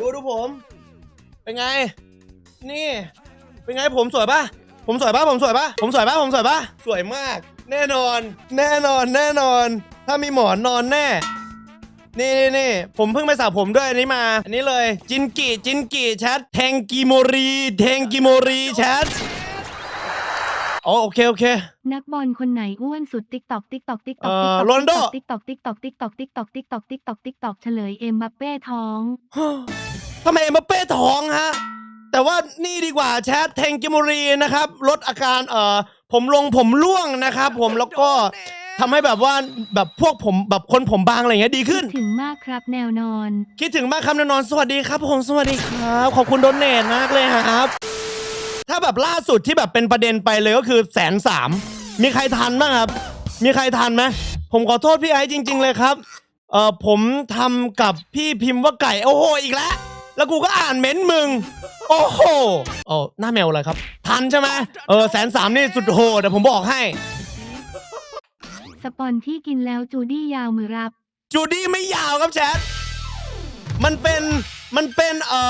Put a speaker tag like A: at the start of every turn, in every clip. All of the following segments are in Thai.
A: ดูดูผม เป็นไง นี่ เป็นไงผมสวยปะผมสวยปะผมสวยปะผมสวยปะผมสวยปะสวยมาก แน่นอน แน่นอน แน่นอน ถ้ามีหมอนนอนแน่ นี่นี่นี่ผมเพิ่งไปสระผมด้วยอันนี้มา อันนี้เลย จินกิจินกิแชทแทงกิโมรีแทงกิโมรีแชทอ๋อโอเคโอเค
B: นักบอลคนไหนอ้วนสุดติ๊กตอกติ๊กตอกติ๊กตอก
A: เอ่
B: ติ๊ก
A: อ
B: ตอก
A: โรนัลโด
B: ติ๊กตอกติ๊กตอกติ๊กตอกติ๊กตอกติ๊กตอกติ๊กตอกติ๊กตอกเฉลยเอ็มบัปเป้ท้อง
A: ทำไมเอ็มบัปเป้ท้องฮะ แต่ว่านี่ดีกว่าแชทแทงกิโมรีนะครับ ลดอาการเอ่อผมลงผมร่วงนะครับ ผมแล้วก็ทำให้แบบว่าแบบพวกผมแบบคนผมบางอะไรอย่างเงี้ยดีขึ้น
B: ถึงมากครับแนวนอน
A: คิดถึงมากครับแนนอนสวัสดีครับ ผมสวัสดีครับ ขอบคุณโดนเนทมากเลยครับ ถ้าแบบล่าสุดที่แบบเป็นประเด็นไปเลยก็คือแสนสามมีใครทันบ้างครับ มีใครทันไหมผมขอโทษพี่ไอซ์จริง ๆ เลยครับ เออผมทำกับพี่พิมพ์ว่าไก่โอ้โหอีกแล้ว แล้วกูก็อ่านเม้นต์มึง โอ้โหโอ้หน้าแมวอะไรครับ ทันใช่ไหมเออแสนสามนี่สุดโหดเดี๋ยวผมบอกให้
B: สปอนที่กินแล้วจูดี้ยาวมือรับ
A: จูดี้ไม่ยาวครับแชท มันเป็นมันเป็นเอ่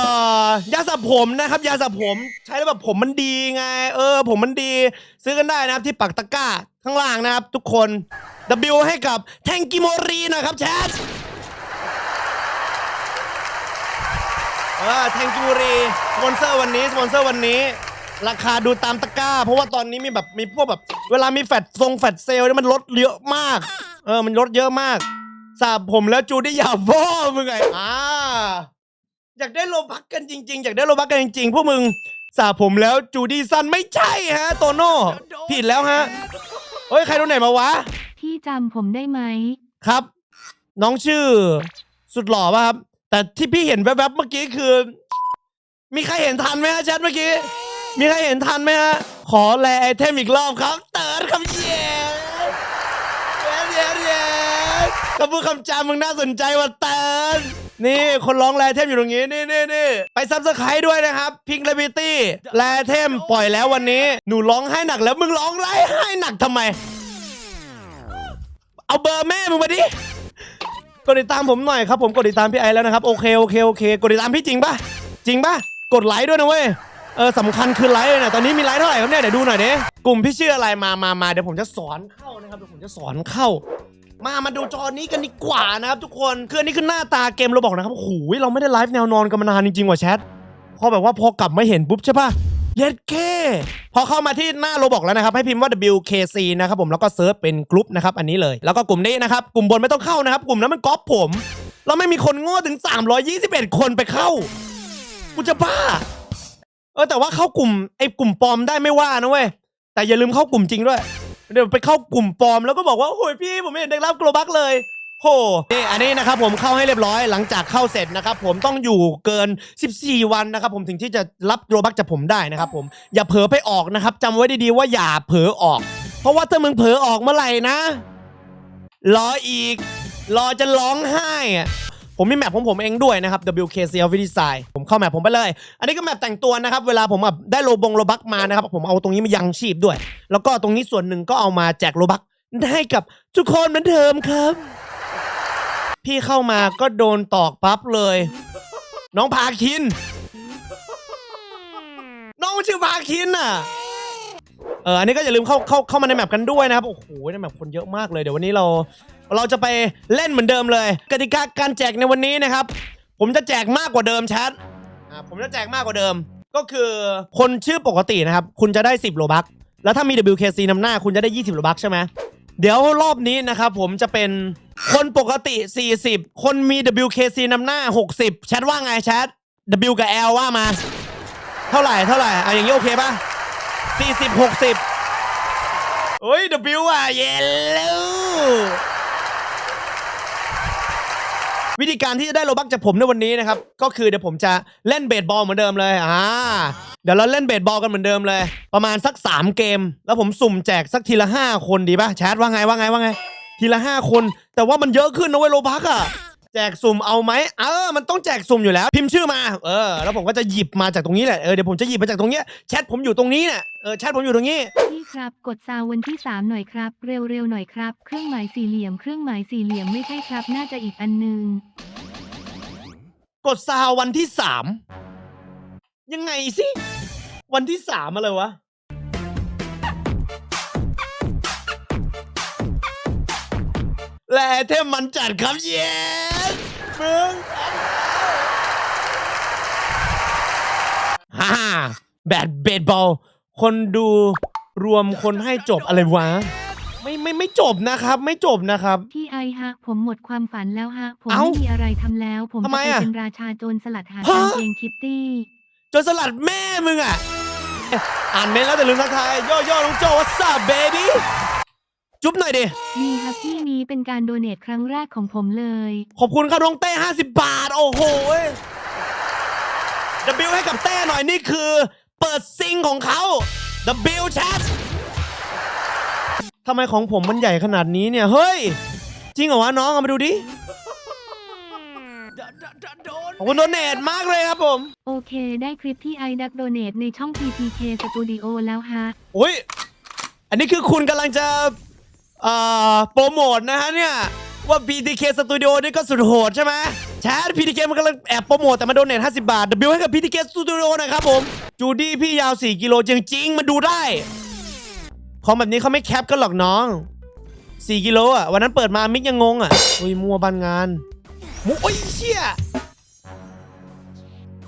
A: อยาสระผมนะครับ ยาสระผมใช้แล้วแบบผมมันดีไง เออ ผมมันดี ซื้อกันได้นะครับที่ปักตะกร้าข้างล่างนะครับ ทุกคน W ให้กับแทงกิโมรีนะครับแชท เออแทงกิโมรีสปอนเซอร์วันนี้สปอนเซอร์วันนี้ ราคาดูตามตะกร้า เพราะว่าตอนนี้มีแบบมีพวกแบบ เวลามีแฟดทรงแฟดเซลเนี่ยมันลดเยอะมาก เออมันลดเยอะมากสาบผมแล้วจูได้ยาพ่อมึงไงอ่าอยากได้โลบักกันจริงๆ อยากได้โลบักกันจริงๆพวกมึงสาบผมแล้วจูดี้สั้นไม่ใช่ฮะ โตโน่ผิดแล้วฮะเฮ้ยใครโดนไหนมาวะ
B: พี่จำผมได้ไหม
A: ครับ น้องชื่อ สุดหล่อป่ะครับ แต่ที่พี่เห็นแวบๆเมื่อกี้คือ มีใครเห็นทันไหมฮะแชทเมื่อกี้ มีใครเห็นทันไหมฮะ ขอแลไอเทมอีกรอบครับ เติร์ดครับเย้เย้เย้เย้คำพูดคำจามึงน่าสนใจว่ะเติร์ดนี่คนร้องแลเทมอยู่ตรงนี้นี่นี่นี่ไปซับสไครต์ด้วยนะครับพิงเลบิตี้แลเทมปล่อยแล้ววันนี้ หนูร้องไห้หนักแล้วมึงร้องไห้ให้หนักทำไม เอาเบอร์แม่มึงมาดิ ดติดตามผมหน่อยครับผมกดติดตามพี่ไอแล้วนะครับโอเคโอเคโอเคกดติดตามพี่จริงปะจริงปะกดไลค์ด้วยนะเว้ยเออสำคัญคือไลค์เลยนะตอนนี้มีไลค์เท่าไหร่ครับเนี่ยเดี๋ยวดูหน่อยดิกลุ่มพี่ชื่ออะไรมามามาเดี๋ยวผมจะสอนเข้านะครับเดี๋ยวผมจะสอนเข้า มามาดูจอนี้กันดีกว่านะครับทุกคนคืออันนี้คือหน้าตาเกมเราบอกนะครับโอ้โหเราไม่ได้ไลฟ์แนวนอนกันมานานจริงๆว่ะแชทพอแบบว่าพอกลับมาเห็นปุ๊บใช่ปะ เย็ดเคพอเข้ามาที่หน้าโรบอกแล้วนะครับ ให้พิมพ์ว่า WKC นะครับผมแล้วก็เซิร์ชเป็นกลุ่มนะครับอันนี้เลย แล้วก็กลุ่มนี้นะครับ กลุ่มบนไม่ต้องเข้านะครับ กลุ่มนั้นมันก๊อปผมแล้วไม่มีคนโง่ถึง 321 คนไปเข้ากูจะบ้า เออแต่ว่าเข้ากลุ่มไอ้กลุ่มปลอมได้ไม่ว่านะเว้ยแต่อย่าลืมเข้ากลุ่มจริงด้วยเดี๋ยวไปเข้ากลุ่มปลอมแล้วก็บอกว่าโอ้ยพี่ผมไม่เห็นได้รับโกลบักเลย โหนี่อันนี้นะครับผมเข้าให้เรียบร้อยหลังจากเข้าเสร็จนะครับผมต้องอยู่เกิน 14 วันนะครับผมถึงที่จะรับโกลบักจากผมได้นะครับผมอย่าเผลอไปออกนะครับจำไว้ดีๆว่าอย่าเผลอออก เพราะว่าถ้ามึงเผลอออกเมื่อไหร่นะรออีกรอจะร้องไห้อะผมมีแมปของผมเองด้วยนะครับ WKC Office Design ผมเข้าแมปผมไปเลย อันนี้ก็แมปแต่งตัวนะครับ เวลาผมแบบได้โลบงโลบักมานะครับ ผมเอาตรงนี้มายังชีพด้วย แล้วก็ตรงนี้ส่วนหนึ่งก็เอามาแจกโลบักให้กับทุกคนเหมือนเดิมครับ พี่เข้ามาก็โดนตอกปั๊บเลย น้องพาคิน น้องชื่อพาคินอะเอออันนี้ก็อย่าลืมเข้าเข้าเข้ามาในแมปกันด้วยนะครับ โอ้โหในแมปคนเยอะมากเลยเดี๋ยววันนี้เรา เราจะไปเล่นเหมือนเดิมเลย กติกาการแจกในวันนี้นะครับ ผมจะแจกมากกว่าเดิมแชทอ่าผมจะแจกมากกว่าเดิม ก็คือคนชื่อปกตินะครับ คุณจะได้ 10โลบักแล้วถ้ามี WKC นำหน้าคุณจะได้ 20โลบักใช่ไหม เดี๋ยวรอบนี้นะครับผมจะเป็นคนปกติ 40 คนมี WKC นำหน้า 60 แชทว่าไงแชท W กับ L ว่ามา เท่าไหร่เท่าไหร่อะอย่างนี้โอเคป่ะ 40 60 เฮ้ย W อะ เยลลูวิธีการที่จะได้โลบักจากผมในวันนี้นะครับ ก็คือเดี๋ยวผมจะเล่นเบสบอลเหมือนเดิมเลยอ่า เดี๋ยวเราเล่นเบสบอลกันเหมือนเดิมเลย ประมาณสัก 3 เกม แล้วผมสุ่มแจกสักทีละ 5 คนดีป่ะแชทว่าไงว่าไงว่าไง ทีละ 5 คน แต่ว่ามันเยอะขึ้นนะเว้ยโลบักอะแจกสุ่มเอาไหมเออ มันต้องแจกสุ่มอยู่แล้ว พิมพ์ชื่อมา เออ แล้วผมก็จะหยิบมาจากตรงนี้แหละ เออ เดี๋ยวผมจะหยิบมาจากตรงเนี้ย แชทผมอยู่ตรงนี้เนี่ยเออ แชทผมอยู่ตรงนี้
B: พี่ครับ กดซาววันที่ 3 หน่อยครับ เร็วๆหน่อยครับ เครื่องหมายสี่เหลี่ยม เครื่องหมายสี่เหลี่ยมไม่ใช่ครับ น่าจะอีกอันนึง
A: กดซาววันที่สาม ยังไงสิ วันที่สามอะไรวะ และไอเทมมันจัดครับเย้มึงฮ่าแบดเบดบอล คนดูรวมคนให้จบอะไรวะ ไม่ไม่ไม่จบนะครับ ไม่จบนะครับ
B: พี่ไอฮะ ผมหมดความฝันแล้วฮะ ผม
A: เอ้า
B: ไม่มีอะไรทำแล้ว ผม
A: ทำ
B: จะ
A: ไม
B: ไป
A: อะ
B: เป็นราชาโจรสลัดหา
A: ฮะ
B: กางเกงคิตตี้
A: จนสลัดแม่มึงอะ อ่านเมนต์แล้วแต่ลืมทักทายย่อย่อน้องโจวัสซับเบบี้จุ๊บหน่อยดิ
B: นี่ครับพี่นี้เป็นการโดเนทครั้งแรกของผมเลย
A: ขอบคุณครับน้องเต้50 บาท โอ้โหดับบิวให้กับเต้หน่อยนี่คือ เปิดซิงของเขาดับบิวแชททำไมของผมมันใหญ่ขนาดนี้เนี่ย เฮ้ย จริงเหรอวะน้องเอามาดูดิ ขอบคุณโดเนทมากเลยครับผม
B: โอเค ได้คลิปที่ไอดักโดเนทในช่อง PPK Studio แล้วฮะ
A: โอ้ย อันนี้คือคุณกำลังจะเอ่อโปรโมทนะฮะเนี่ย ว่า PTK Studio นี่ก็สุดโหดใช่ไหมแชท PTK มันกำลังแอบโปรโมทแต่มาโดนเน็ต50 บาท W ให้กับ PTK Studio หนะครับผม จูดี้พี่ยาว 4 กิโลจริงๆมันดูได้ ของแบบนี้เขาไม่แคปกันหรอกน้อง 4 กิโลอะ วันนั้นเปิดมามิกยังงงอะ อุ้ยมัวบันงาน มุโอ้ยเชี่ย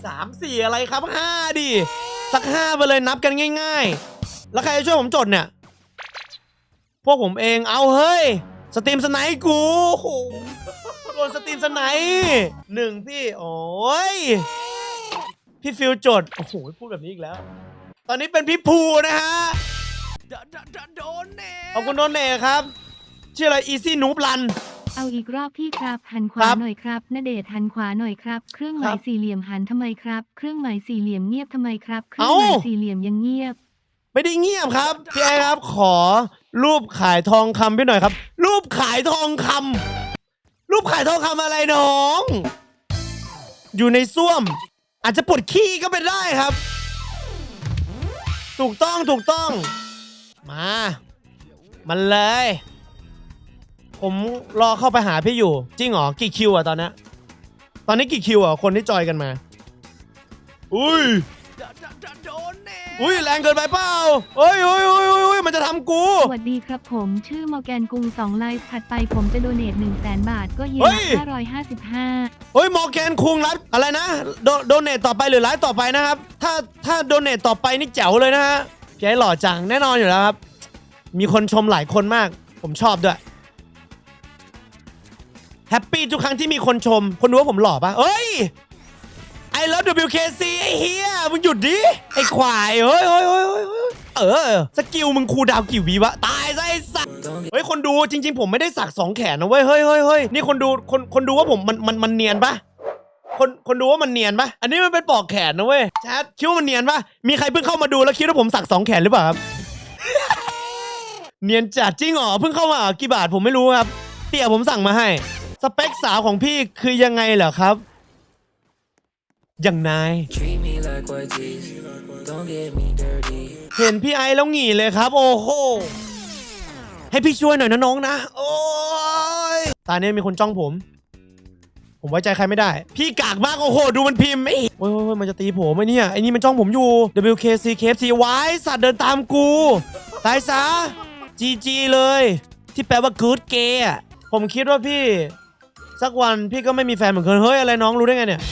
A: สามสี่อะไรครับห้าดิสักห้าไปเลยนับกันง่าย ๆ แล้วใครจะช่วยผมจดเนี่ย พวกผมเองเอาเฮ้ย สตรีมสไนป์กูโหโดนสตรีมสไนป์หนึ่งพี่โอ้ยพี่ฟิลจด โอ้โห พูดแบบนี้อีกแล้ว ตอนนี้เป็นพี่ภูนะฮะโดนเน่ขอบคุณโดนเน่ครับ ชื่ออะไร Easy Noob Run
B: เอาอีกรอบพี่ครับ หันข
A: ครั
B: วา
A: บ
B: หน่อยครับณเดชน์หันขวาหน่อยครับ เครื่องห
A: ครั
B: มาย
A: บ
B: สี่เหลี่ยมหันทำไมครับ เครื่องหมายสี่เหลี่ยมเงียบทำไมครับ เครื่อ
A: เอ้า
B: งหมายสี่เหลี่ยมยังเงียบ
A: ไม่ได้เงียบครับพี่ไอครับ ขอรูปขายทองคำพี่หน่อยครับ รูปขายทองคำรูปขายทองคำอะไรน้อง อยู่ในส้วม อาจจะปวดขี้ก็เป็นได้ครับ ถูกต้องถูกต้อง มา มันเลย ผมรอเข้าไปหาพี่อยู่ จริงเหรอ กี่คิวอะตอนเนี้ยตอนนี้กี่คิวอะคนที่จอยกันมา อุ้ยอุ้ยแรงเกินไปเปล่าเฮ้ยเฮ้ยเฮ้ยเฮ้ยเฮ้ยมันจะทำกู
B: สวัสดีครับผมชื่อมอร์แกนกรุง2ไลฟ์ถัดไปผมจะโดเนท1 0 0 0 0แบาทก็เย็น
A: เฮ้ย
B: 555
A: เฮ้ยมอร์แกนคุงรัดอะไรนะโดโดเนตต่อไปหรือไลฟ์ต่อไปนะครับ ถ้าถ้าโดเนตต่อไปนี่แจ๋วเลยนะฮะพี่ไอ้หล่อจังแน่นอนอยู่แล้วครับ มีคนชมหลายคนมาก ผมชอบด้วย แฮปปี้ทุกครั้งที่มีคนชม คนดูว่าผมหล่อปะเอ้ยไอ้แล้ว WKC ไอ้เฮียมึงหยุดดิ ไอ้ควายเฮ้ยเฮ้ยเฮ้ยเออ สกิลมึงคูดาวกี่วิวะ ตายซะไอ้สัสเฮ้ย คนดูจริง ๆ ผมไม่ได้สักสองแขนนะเว้ย เฮ้ยเฮ้ยเฮ้ยนี่คนดูคนคนดูว่าผมมันมันมันเนียนปะคนคนดูว่ามันเนียนปะอันนี้มันเป็นปอกแขนนะเว้ยแชทคิดว่ามันเนียนปะมีใครเพิ่งเข้ามาดูแล้วคิดว่าผมสักสองแขนหรือเปล่าครับเนียนจัดจริงเหรอเพิ่งเข้ามากี่บาทผมไม่รู้ครับเตี่ยผมสั่งมาให้ สเปคสาวของพี่คือยังไงเหรอครับ อย่างนาย
C: Treat me like what G's. Don't get me dirty.
A: เห็นพี่ไอแล้วหงีเลยครับ โอ้โห ให้พี่ช่วยหน่อยนะน้องนะ โอ้ยตาเนี้ยมีคนจ้องผม ผมไว้ใจใครไม่ได้ พี่กากมาก โอ้โห ดูมันพิมพ์ไอ้โอ้ยโอ้ยโอ้ยมันจะตีผมไอ้เนี่ยไอ้นี่มันจ้องผมอยู่ WKC KFC ไว้สัตว์เดินตามกู ตายซะ GG เลย ที่แปลว่า good gay อะผมคิดว่าพี่ สักวันพี่ก็ไม่มีแฟนเหมือนกันเฮ้ยอะไรน้องรู้ได้ไงเนี่ย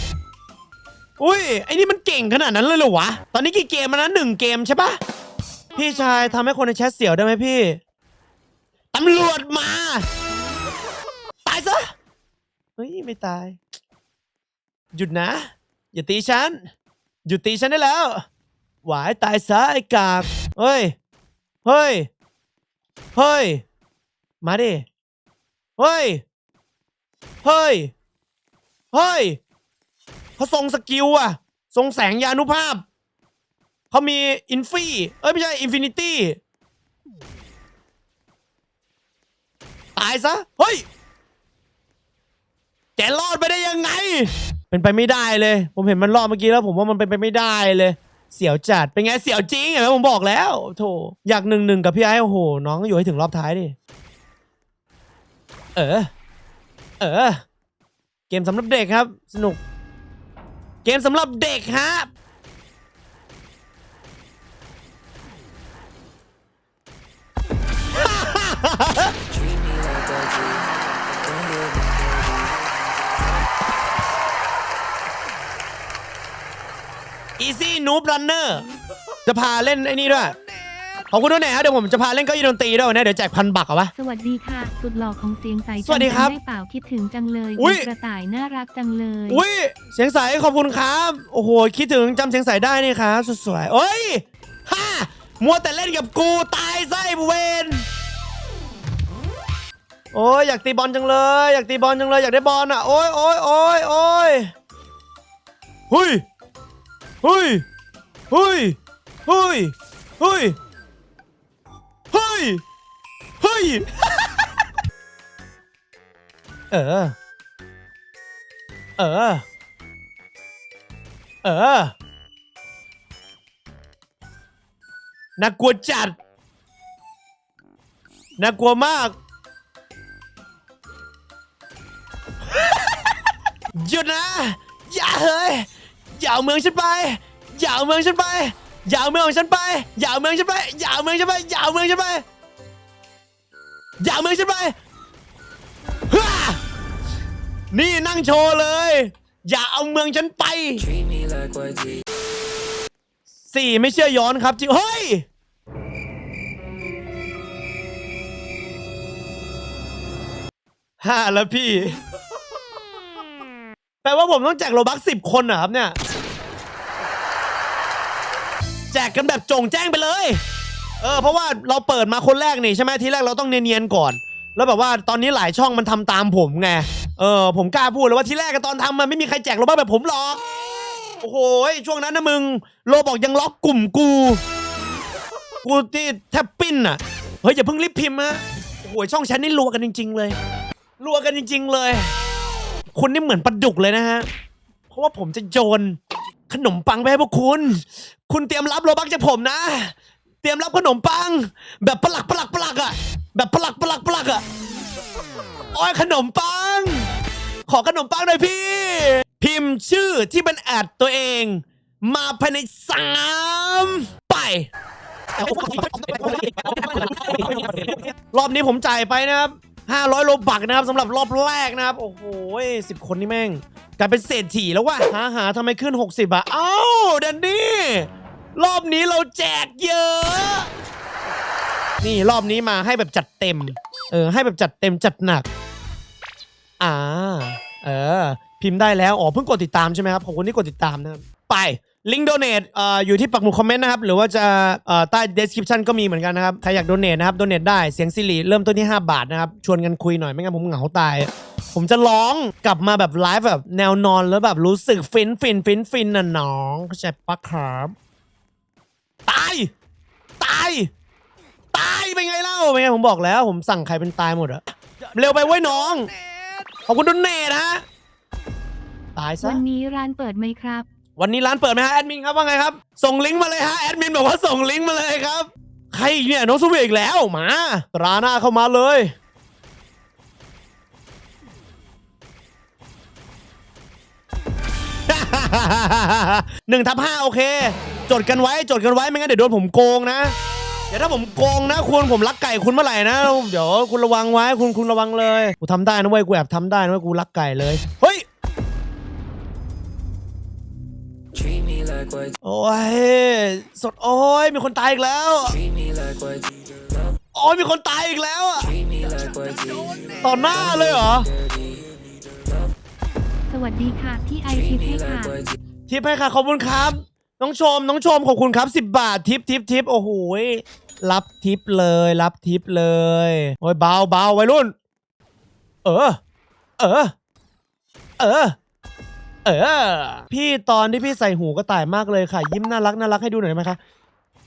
A: อุ้ยไอ้นี่มันเก่งขนาดนั้นเลยเหรอวะ ตอนนี้กี่เกมแล้วนะหนึ่งเกมใช่ปะพี่ชายทำให้คนในแชทเสียวได้ไหมพี่ตำรวจมา ตายซะ เฮ้ย ไม่ตาย หยุดนะ อย่าตีฉัน หยุดตีฉันได้แล้ว หวายตายซะไอ้กากเฮ้ย เฮ้ย เฮ้ย มาดิ เฮ้ย เฮ้ย เฮ้ยเขาทรงสกิลอะทรงแสงยานุภาพ เขามีอินฟี่ เอ้ย ไม่ใช่อินฟินิตี้ ตายซะ เฮ้ย แกรอดไปได้ยังไง เป็นไปไม่ได้เลย ผมเห็นมันรอดเมื่อกี้แล้ว ผมว่ามันเป็นไปไม่ได้เลย เสียวจัด เป็นไงเสียวจริงเห็นไหมผมบอกแล้ว โถ อยากหนึ่งหนึ่งกับพี่ไอ้โอ้โห น้องอยู่ให้ถึงรอบท้ายดิ เออ เออ เกมสำหรับเด็กครับ สนุก เกมสำหรับเด็กฮะ
C: Treat me like a G. Don't get me dirty.
A: Easy Noob Runner จะพาเล่นไอ้นี่ด้วย ขอบคุณด้วยนะฮะเดี๋ยวผมจะพาเล่นเก้าอี้ดนตรีด้วยวันนี้เดี๋ยวแจกพันบักเอาวะ
B: สวัสดีค่ะ สุดหล่อของเสียงใส
A: สวัสดีครับ
B: จำได้เปล่าคิดถึงจังเลย
A: อุ๊ย
B: กระต่ายน่ารักจังเลย
A: อุ้ยเสียงใสขอบคุณครับโอ้โหคิดถึงจำเสียงใสได้นี่ครับสวยๆเอ้ยฮ่ามัวแต่เล่นกับกูตายไส้เวนโอ้ยอยากตีบอลจังเลย อยากตีบอลจังเลยอยากได้บอลอะโอ้ยโอ้ยโอ้ยโอ้ยเฮ้ยเฮ้ยเฮ้ยเฮ้ยเฮ้ย เฮ้ย เฮ้ย เออ เออ เออ น่ากลัวจัด น่ากลัวมาก หยุดนะ อย่าเฮ้ยอย่าเอาเมืองฉันไป อย่าเอาเมืองฉันไป อย่าเอาเมืองของฉันไป อย่าเอาเมืองฉันไป อย่าเอาเมืองฉันไป อย่าเอาเมืองฉันไป อย่าเอาเมืองฉันไปฮ่านี่นั่งโชว์เลย อย่าเอาเมืองฉันไป สี่ไม่เชื่อย้อนครับจริงเฮ้ย ห้าแล้วพี่ แปลว่าผมต้องแจกโลบักสิบคนเหรอครับเนี่ย แจกกันแบบจงแจ้งไปเลย เออเพราะว่าเราเปิดมาคนแรกนี่ใช่ไหมทีแรกเราต้องเนียนๆก่อน แล้วแบบว่าตอนนี้หลายช่องมันทำตามผมไงเออผมกล้าพูดเลยว่าทีแรกอะตอนทำมันไม่มีใครแจกโลบักแบบผมหรอกโอ้โหช่วงนั้นนะมึงโลบอกยังล็อกกลุ่มกู กูที่แทบปิ้นอะเฮ้ยอย่าเพิ่งรีบพิมพ์นะโอ้โหช่องฉันนี่รัวกันจริง ๆ เลยรัวกันจริง ๆ เลย คุณนี่เหมือนปลาดุกเลยนะฮะเพราะว่าผมจะโยน ขนมปังไปให้พวกคุณ คุณเตรียมรับโลบักจากผมนะ เตรียมรับขนมปัง แบบปลักปลักปลักอะแบบปลักปลักปลักอะโอ้ยขนมปัง ขอขนมปังหน่อยพี่ พิมพ์ชื่อที่เป็นแอดตัวเอง มาภายในสามไป รอบนี้ผมจ่ายไปนะครับ 500 โลบักนะครับสำหรับรอบแรกนะครับ โอ้โหสิบคนนี่แม่งกลายเป็นเศรษฐีแล้วว่ะหาหาทำไมขึ้น 60อะเอ้าแดนนี่รอบนี้เราแจกเยอะ นี่รอบนี้มาให้แบบจัดเต็ม เออ ให้แบบจัดเต็มจัดหนัก อ่า เออ พิมพ์ได้แล้ว อ๋อ เพิ่งกดติดตามใช่ไหมครับ ขอบคุณที่กดติดตามนะครับ ไป ลิงก์โดเนทเอ่ออยู่ที่ปักหมุดคอมเมนต์นะครับ หรือว่าจะใต้ description ก็มีเหมือนกันนะครับ ใครอยากโดเนทนะครับโดเนทได้เสียงสิริเริ่มต้นที่ 5 บาทนะครับ ชวนกันคุยหน่อย ไม่งั้นผมเหงาตาย ผมจะร้องกลับมาแบบไลฟ์แบบแนวนอนแล้วแบบรู้สึกฟินฟินฟินฟินน่ะน้องเข้าใจปะครับตาย ตาย ตายเป็นไงเล่าเป็นไงผมบอกแล้ว ผมสั่งใครเป็นตายหมดอะเร็วไปเว้ยน้องขอบคุณดนเนทฮะตายซะ
B: วันนี้ร้านเปิดไหมครับ
A: วันนี้ร้านเปิดไหมฮะแอดมินครับว่าไงครับ ส่งลิงก์มาเลยฮะแอดมินบอกว่าส่งลิงก์มาเลยครับ ใครเนี่ยน้องสวีอีกแล้วมาตราหน้าเข้ามาเลยหนึ่งทับห้าโอเค จดกันไว้จดกันไว้ไม่งั้นเดี๋ยวโดนผมโกงนะเดี๋ยวถ้าผมโกงนะคุณผมรักไก่คุณเมื่อไหร่นะ เดี๋ยวคุณระวังไว้คุณคุณระวังเลย กูทำได้นะเว้ยกูแอบทำได้นะเว้ยกูรักไก่เลย เฮ้ย โอ้ยสดโอ้ยมีคนตายอีกแล้ว
C: Treat me like YG.
A: โอ้ยมีคนตายอีกแล้วอะ
C: Treat me like YG.
A: ต่อหน้าเลยเหรอ
C: Dirty.
B: สวัสดีค่ะพี่ไอทิ
C: Treat
B: พ
C: me
B: ให้ค่ะ
C: like YG.
A: ทิปให้ค่ะขอบคุณครับ น้องชมน้องชมขอบคุณครับ 10 บาททิปทิปทิปโอ้โหยรับทิปเลย รับทิปเลยโอ้ยเบาเบาวัยรุ่น เออ เออ เออ เออ พี่ตอนที่พี่ใส่หูก็ต่ายมากเลยค่ะ ยิ้มน่ารักน่ารักให้ดูหน่อยได้ไหมคะ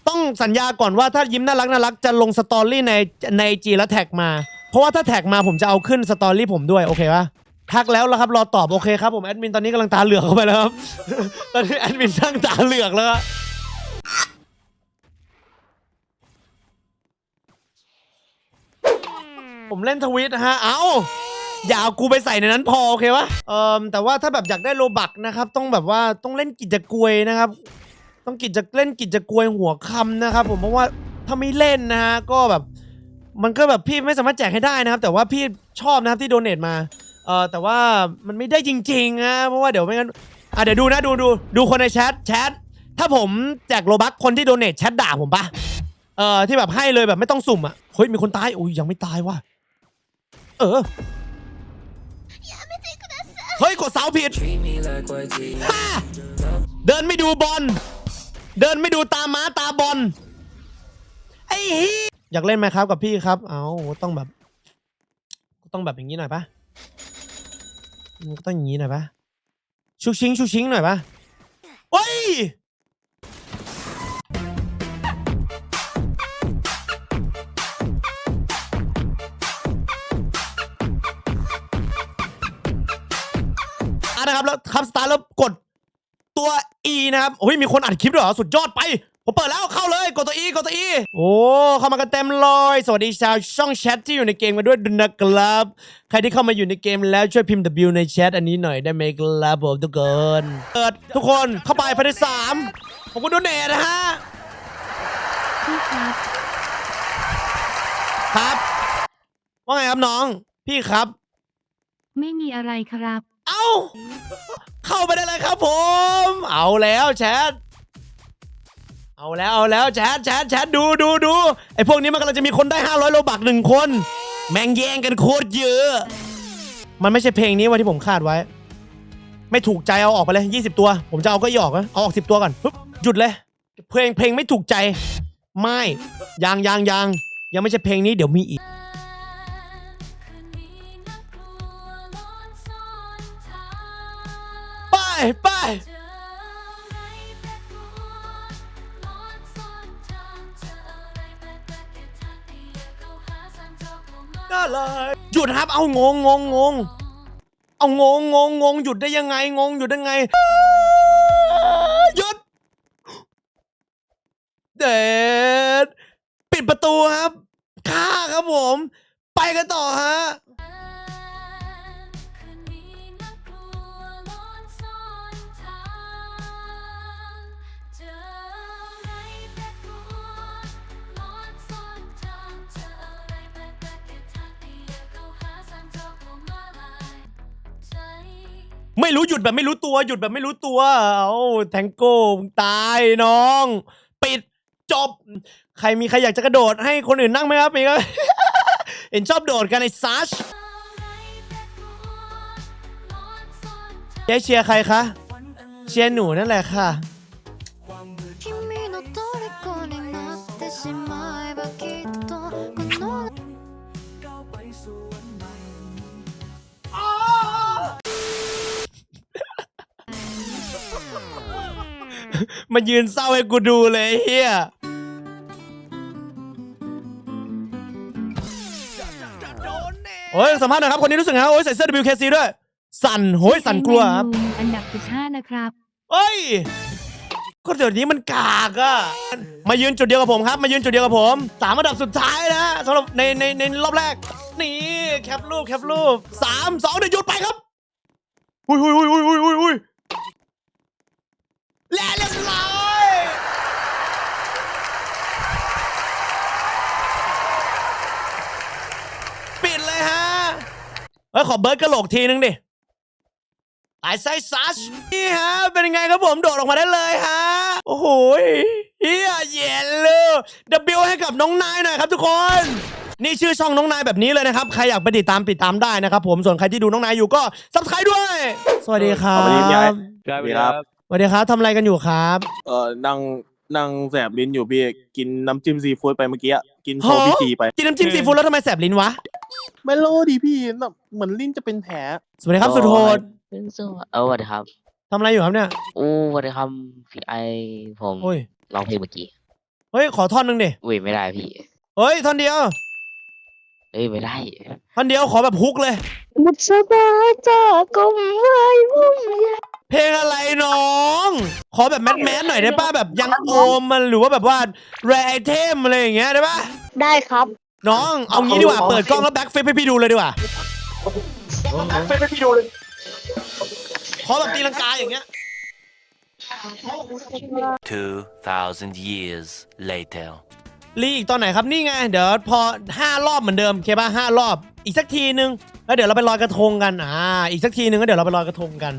A: ต้องสัญญาก่อนว่าถ้ายิ้มน่ารักน่ารักจะลงสตอรี่ในในจีแล้วแท็กมา เพราะว่าถ้าแท็กมาผมจะเอาขึ้นสตอรี่ผมด้วยโอเคปะทักแล้วแล้วครับรอตอบโอเคครับผมแอดมินตอนนี้กำลังตาเหลือกเข้าไปแล้วครับ ตอนนี้แอดมินช่างตาเหลือกแล้วผมเล่นทวิตนะฮะ เอา อย่าเอากูไปใส่ในนั้นพอโอเควะเอ่อแต่ว่าถ้าแบบอยากได้โลบักนะครับ ต้องแบบว่าต้องเล่นกิจกรวยนะครับ ต้องกิจเล่นกิจกรวยหัวคำนะครับผมเพราะว่าถ้าไม่เล่นนะฮะก็แบบ มันก็แบบพี่ไม่สามารถแจกให้ได้นะครับ แต่ว่าพี่ชอบนะครับที่โดเนทมาเออแต่ว่ามันไม่ได้จริงๆนะเพราะว่าเดี๋ยวไม่งั้นอะเดี๋ยวดูนะดูดูดูคนในแชทแชทถ้าผมแจกโลบักคนที่โดเนทแชทด่าผมปะเออที่แบบให้เลยแบบไม่ต้องสุ่มอะเฮ้ยมีคนตายอุ้ยยังไม่ตายว่ะเออ เฮ้ยกดเสาผิดฮ่าเดินไม่ดูบอล เดินไม่ดูตาม้าตาบอล ไอ้ฮีอยากเล่นไหมครับกับพี่ครับ เอาต้องแบบ ต้องแบบอย่างนี้หน่อยปะต้องอย่างนี้หน่อยปะชุกชิงชุกชิงหน่อยปะโอ้ย นะครับแล้วคับสตาร์ทแล้วกดตัว E นะครับโอ้ยมีคนอัดคลิปด้วยเหรอสุดยอดไปผมเปิดแล้วเข้าเลยกดตัว E กดตัว E โอ้เข้ามากันเต็มเลยสวัสดีชาวช่องแชทที่อยู่ในเกมมาด้วยด้วยนะครับ ใครที่เข้ามาอยู่ในเกมแล้วช่วยพิมพ์ W ในแชทอันนี้หน่อยได้ไหมครับผมทุกคนเปิดทุกคนเข้าไปภายในสามผมก็โดเนทนะฮะ
B: พี่ครับ
A: ครับ ว่าไงครับน้อง พี่ครับ
B: ไม่มีอะไรครับ
A: เอ้า เข้าไปได้เลยครับผม เอาแล้วแชท เอาแล้วเอาแล้วแชทแชทแชทดูดูดูไอพวกนี้มันกำลังจะมีคนได้ 500 โลบักหนึ่งคน แม่งแย่งกันโคตรเยอะ มันไม่ใช่เพลงนี้วันที่ผมคาดไว้ ไม่ถูกใจเอาออกไปเลย 20 ตัว ผมจะเอาก็ออกนะเอาออก 10 ตัวก่อนปึ๊บหยุดเลย เพลงเพลงไม่ถูกใจ ไม่ยังยังยังยังไม่ใช่เพลงนี้เดี๋ยวมีอีก ไปไปหยุดครับ เอางงงงงงเอางงงงงงหยุดได้ยังไงงงหยุดได้ไงหยุดเด็ดปิดประตูครับฆ่าครับผม ไปกันต่อฮะ ไม่รู้หยุดแบบไม่รู้ตัวหยุดแบบไม่รู้ตัว เอาแทงโก้มึงตายน้อง ปิดจบ ใครมีใครอยากจะกระโดดให้คนอื่นนั่งไหมครับมีก็เห็นชอบโดดกันไอ้ซัชยายเชียร์ใครคะ เชียร์หนูนั่นแหละค่ะ มายืนเศร้าให้กูดูเลยเฮียโอ้ยสัมภาษณ์หน่อยครับ คนนี้รู้สึกไงครับโอ้ยใส่เสื้อ WKC ด้วย สั่นโห้ยสั่นกลัวครับ
B: แมนยูอันดับ15นะครับ
A: เอ้ย ก็เดี๋ยวนี้มันกากอะมายืนจุดเดียวกับผมครับ มายืนจุดเดียวกับผมสามอันดับสุดท้ายนะสำหรับในในในรอบแรก นี่แคปรูปแคปรูปสามสองเดี๋ยวหยุดไปครับหุยหุยหุยหุยหุยหุยหุย และเรียบร้อยปิดเลยฮะเฮ้ยขอเบิร์ดกระโหลกทีนึงดิไอไซซัชนี่ฮะ เป็นยังไงครับผมโดดออกมาได้เลยฮะ โอ้โหเฮียเย็นเลยดับบิวให้กับน้องนายหน่อยครับทุกคน นี่ชื่อช่องน้องนายแบบนี้เลยนะครับ ใครอยากไปติดตามติดตามได้นะครับผมส่วนใครที่ดูน้องนายอยู่ก็ซับสไครต์ด้วย สวัสดีครับ
D: สวัสดีพี่ไอ้
E: ครับ
D: สวัสดีครับ
A: สวัสดีครับทำอะไรกันอยู่ครับ
D: เอ่อนั่งนั่งแสบลิ้นอยู่พี่กินน้ำจิ้มซีฟู้ดไปเมื่อกี้อะกินโชว์พี่จีไป
A: กินน้ำจิ้มซีฟู้ดแล้วทำไมแสบลิ้นวะ
D: ไม่รู้ดิพี่น่ะเหมือนลิ้นจะเป็นแผล
A: สวัสดีครับสุดโหด
F: ซึ่งเออสวัสดีครับ
A: ทำอะไรอยู่ครับเนี่ย
F: อู้สวัสดีครับพี่ไอผม
A: โอ้ย
F: ร้องเพลงเมื่อกี้
A: เฮ้ยขอท่อนหนึ่งดิ
F: อุ้ยไม่ได้พี่
A: เฮ้ยท่อนเดียว
F: เอ้ยไม่ได้
A: ท่อนเดียวขอแบบฮุกเลย
F: มุดสบายจากกลมไว้มุ่งยา
A: เพลงอะไรน้อง ขอแบบแมสแมสหน่อยได้ป่ะแบบยังโอมมันหรือว่าแบบว่าแรไอเทมอะไรอย่างเงี้ยได้ป่ะ
G: ได้ครับ
A: น้องเอางี้ดีกว่าเปิดกล้องแล้วแบ็คเฟซให้พี่ดูเลยดีกว่า
E: ไม่ไม่พี่ดูเลย
A: ขอแบบตีลังกาอย่างเงี้ย
H: 2,000 years later.
A: รีอีกตอนไหนครับนี่ไง เดี๋ยวพอห้ารอบเหมือนเดิมโอเคป่ะห้ารอบอีกสักทีนึงแล้วเดี๋ยวเราไปลอยกระทงกันอ่าอีกสักทีนึงก็เดี๋ยวเราไปลอยกระทงกัน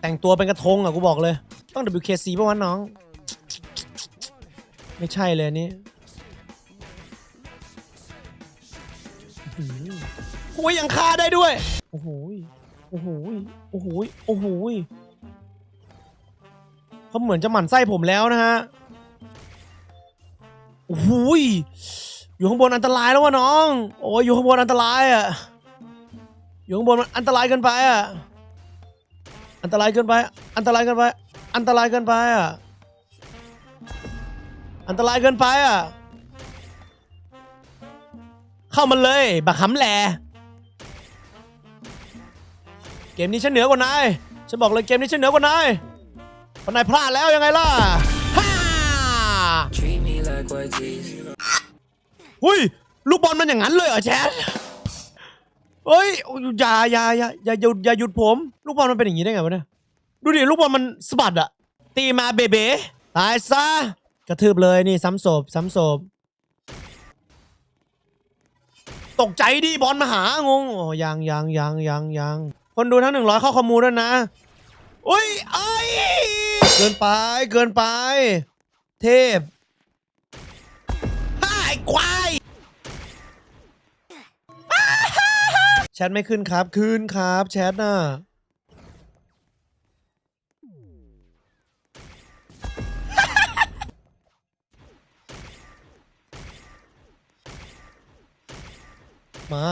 A: แต่งตัวเป็นกระทงอะกูบอกเลย ต้อง WKC ป่ะวะน้อง ไม่ใช่เลยนี่โอ้ยยังฆ่าได้ด้วย โอ้โหโอ้โหโอ้โหโอ้โหย เขาเหมือนจะหมั่นไส้ผมแล้วนะฮะโอ้โหยอยู่ข้างบนอันตรายแล้ววะน้อง โอ้ยอยู่ข้างบนอันตรายอะ อยู่ข้างบนมันอันตรายเกินไปอะ อันตรายเกินไป อันตรายเกินไป อันตรายเกินไปอะ อันตรายเกินไปอะ เข้ามาเลยบักหำแหลเกมนี้ฉันเหนือกว่านาย ฉันบอกเลยเกมนี้ฉันเหนือกว่านาย เพราะนายพลาดแล้วยังไงล่ะฮ่าหุ้ยลูกบอลมันอย่างนั้นเลยเหรอแชทเฮ้ยอย่าอย่าอย่าอย่าหยุดอย่าหยุดผม ลูกบอลมันเป็นอย่างนี้ได้ไงวะเนี่ยดูดิลูกบอลมันสะบัดอะตีมาเบเบตายซะกระทืบเลยนี่ซ้ำศพซ้ำศพตกใจดิบอลมาหางงอ๋อยังยังยังยังยังคนดูทั้งหนึ่งร้อยเข้าคอมมูด้วยนะอุ้ยไอ้ย เกินไปเกินไป เทพไอ้ควายแชทไม่ขึ้นครับขึ้นครับ แชทน่ะมา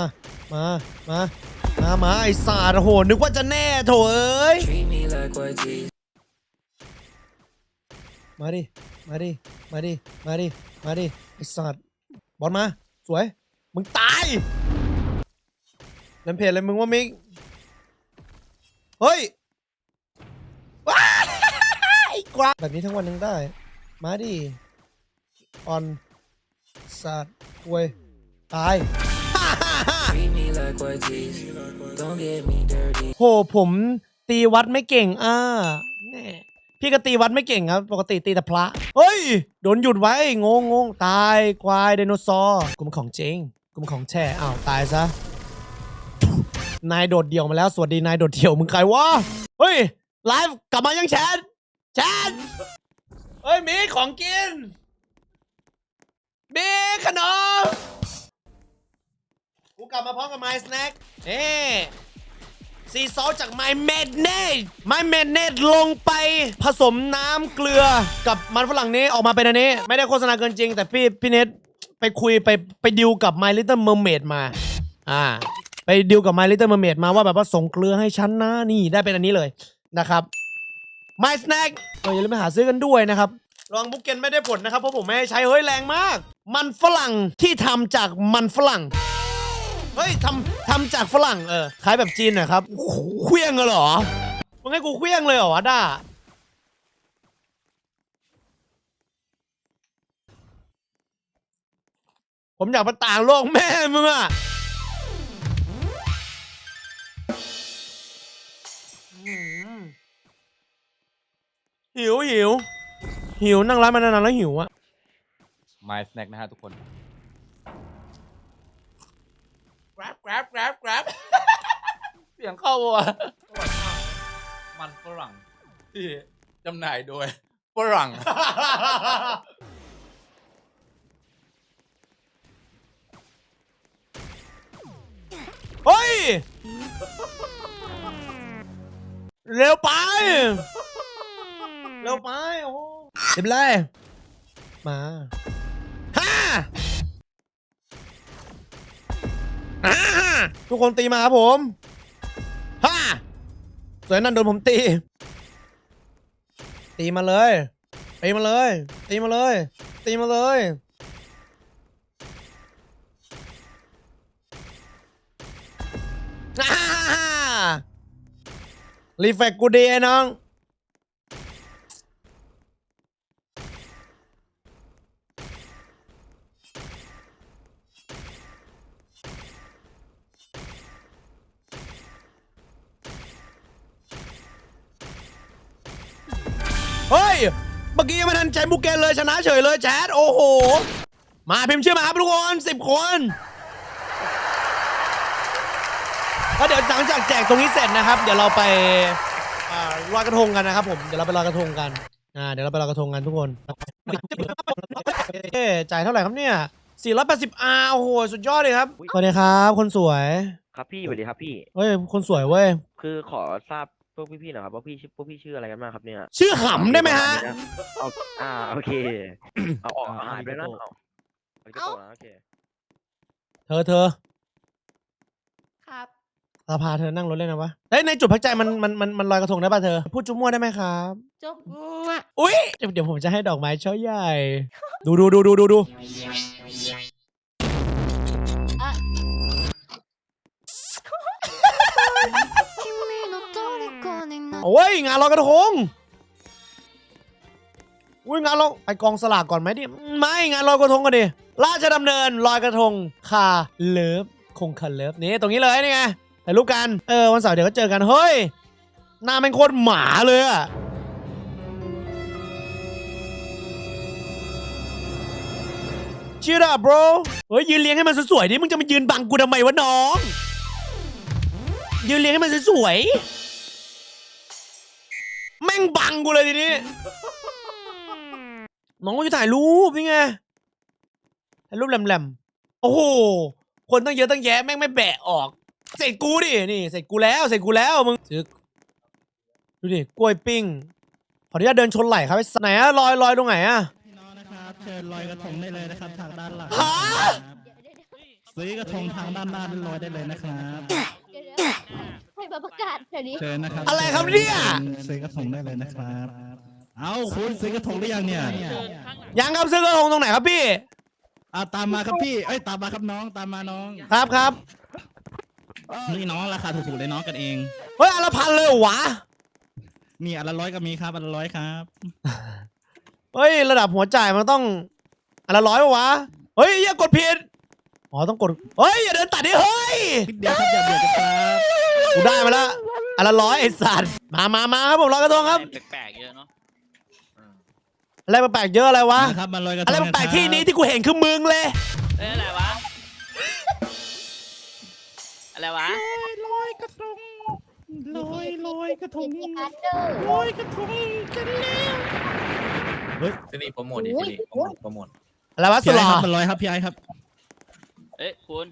A: มา มา มา มา ไอ้สาดโอ้โห นึกว่าจะแน่โถเอ้ย มาดิ มาดิ มาดิ มาดิ มาดิไอสัตว์บอลมา สวย มึงตายน้ำเพจอะไรมึงว่ามิก เฮ้ยว้าไอ้กวาแบบนี้ทั้งวันยังได้ มาดิ ออนสัตว์ควย ตาย โหผมตีวัดไม่เก่งอ่าแน่ พี่ก็ตีวัดไม่เก่งครับ ปกติตีแต่พระ เฮ้ย โดนหยุดไว้ งงงงตายควายไดโนเสาร์กูมันของจริงกูมันของแช่อ้าวตายซะ นายโดดเดี่ยวมาแล้ว สวัสดีนายโดดเดี่ยวมึงใครวะ เฮ้ย ไลฟ์กลับมายังแชทแชทเฮ้ยมีของกินมีขนม กูกลับมาพร้อมกับ My Snack นี่ ซีซอสจาก My m a d n e t My m a d n e t ลงไปผสมน้ำเกลือกับมันฝรั่งนี้ออกมาเป็นอันนี้ ไม่ได้โฆษณาเกินจริง แต่พี่พี่เนตไปคุยไปไปดิวกับ My Little Mermaid มา อ่า ไปดิวกับ My Little Mermaid มาว่าแบบว่าส่งเกลือให้ฉันนะนี่ได้เป็นอันนี้เลยนะครับ My Snack เอออย่าลืมไปหาซื้อกันด้วยนะครับลองบุกเกนไม่ได้ผลนะครับเพราะผมไม่ให้ใช้เฮ้ยแรงมาก มันฝรั่งที่ทำจากมันฝรั่ง เฮ้ยทำทำจากฝรั่งเออคล้ายแบบจีนหน่อยครับโอ้โหเคลี้ยงเหรอมึงให้กูเคลี้ยงเลยเหรอวะด้าผมอยากไปต่างโลกแม่มึงอะอืมหิวหิวหิวนั่งร้านมานานๆแล้วหิวอะ
I: My Snack นะฮะทุกคน
A: grab grab grab grab เสียงเข้าปะวะ
I: มันฝรั่งที่จำหน่ายโดยฝรั่ง
A: เฮ้ย เร็วไป เร็วไป โอ้โหเรียบร้อยมา ฮ่า อ่าทุกคนตีมาครับผมฮ่าสวยนั่นโดนผมตี ตีมาเลย ตีมาเลย ตีมาเลย ตีมาเลยอ่ารีเฟกกูดีไอ้น้อง เฮ้ย เมื่อกี้ยังไม่ทันใจบุกเกนเลยชนะเฉยเลยแชทโอ้โห มาพิมพ์ชื่อมาครับทุกคนสิบคนก็เดี๋ยวหลังจากแจกตรงนี้เสร็จนะครับ เดี๋ยวเราไปอ่าลอยกระทงกันนะครับผมเดี๋ยวเราไปลอยกระทงกันอ่าเดี๋ยวเราไปลอยกระทงกันทุกคนเอ๊ะจ่ายเท่าไหร่ครับเนี่ย480 R โอ้โหสุดยอดเลยครับสวัสดีครับ คนสวย
E: ครับพี่สวัสดีครับพี่
A: เฮ้ยคนสวยเว้ย
E: คือขอทราบ พวกพี่ๆหน่อยครับว่าพี่ชื่อพวกพี่ชื่ออะไรกันบ้างครับเนี่ย
A: ชื่อหำได้ไหมฮะ
E: เอาอ่าโอเค เอาออกเอาหายไปแล้วนะเอาเอาลิกาโตะนะโอเค
A: เธอเธอ
G: ครับ
A: เราพาเธอนั่งรถเล่นนะวะเฮ้ยในจุดพักใจมันมันมันมันลอยกระทงได้ป่ะเธอ พูดจุ๊มั่วได้ไหมครับ
G: จบ
A: อุ้ยเดี๋ยวเดี๋ยวผมจะให้ดอกไม้ช่อใหญ่ ดูดูดูดูดูดู โอ้ยงานลอยกระทงอุ้ยงานลอยไปกองสลากก่อนไหมดิไม่งานลอยกระทงกันดิราชดำเนินลอยกระทงคาเลิฟคงคาเลิฟนี่ตรงนี้เลยนี่ไงถ่ายรูปกันเออวันเสาร์เดี๋ยวก็เจอกันเฮ้ยหน้าเป็นโคตรหมาเลยอะชิระ bro เฮ้ยยืนเลี้ยงให้มันสวยๆดิมึงจะมายืนบังกูทำไมวะน้อง ยืนเลี้ยงให้มันสวยๆ ม่งบังกูเลยทีนี้ น้องก็จะถ่ายรูปนี่ไง ถ่ายรูปแหลมๆ โอ้โห คนตั้งเยอะตั้งแยะแม่งไม่แบะออก เสร็จกูดิ นี่ เสร็จกูแล้วเสร็จกูแล้วมึงซื้อดูดิ กล้วยปิ้ง ขออนุญาตเดินชนไหล่ครับไอ้สัสไหนอะลอยลอยตรงไหนอะ
J: พี่น้องนะครับเชิญลอยกระทงได้เลยนะครับทางด้านหลัง
A: ฮะ
J: ซื้อกระทงทางด้านหน้าลอยได้เลยนะครับ
F: ให้มาประกาศเดี๋ยวนี้
J: เชิญนะครับ
A: อะไรครับเนี่ย
J: ซื้อกระทงได้เลยนะครับ เอาคุณซื้อกระทงได้ยังเนี่ย
A: ยังครับซื้อกระทงตรงไหนครับพี่
J: เอาตามมาครับพี่เอ้ยตามมาครับน้องตามมาน้อง
A: ครับครับ
J: นี่น้องราคาถูกๆเลยน้องกันเอง
A: เฮ้ยอันละพันเลยเหรอวะ
J: นี่อันละร้อยก็มีครับอันละร้อยครับ
A: เฮ้ยระดับหัวจ่ายมันต้องอันละร้อยวะวะเฮ้ยอย่ากดผิด อ๋อต้องกดเฮ้ยอย่าเดินตัดดิเฮ้ย
J: นิดเดียวครับอย่าเบียดกันครับ
A: กูได้มาแล้วอันละร้อยไอ้สัตว์มามามาครับผมลอยกระทงครับ
I: แปลกๆเยอะเนาะ
A: อะไรแปลกๆเยอะอะไรวะ
J: นะครับมาลอยกระทง
A: อะไรแปลกๆที่นี้ที่กูเห็นคือมึงเลย
I: เอ้ยอะไรวะอะไรวะ
J: ลอยกระทงลอยลอยกระทง
F: มีอาร์เดอร์
J: ลอยกระทงกันแล้ว
I: สิริโปรโมทดิสิริโปรโมทโปรโมท
A: อะไรวะสุ
J: พี่
A: ด
J: ไอ้
A: หล่อ
J: ครับมันลอยครับพี่ไอ้ครับ
I: เอ้ยคุณ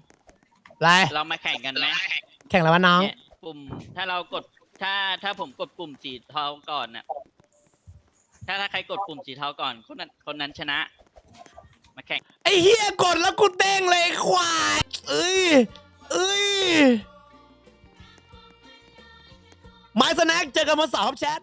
A: อะไร
I: เรามาแข่งกันไหม
A: แข่งอะไรวะน้อง
I: เนี่ยปุ่ม ถ้าเรากดถ้าถ้าผมกดปุ่มสีเทาก่อนน่ะ ถ้าถ้าใครกดปุ่มสีเทาก่อน คนนั้นคนนั้นชนะ มาแข่ง
A: ไอ้เฮียกดแล้วกูเต้งเลยไอ้ควายเอ้ยเอ้ยไม้สแน็คเจอกันมาสาวแชท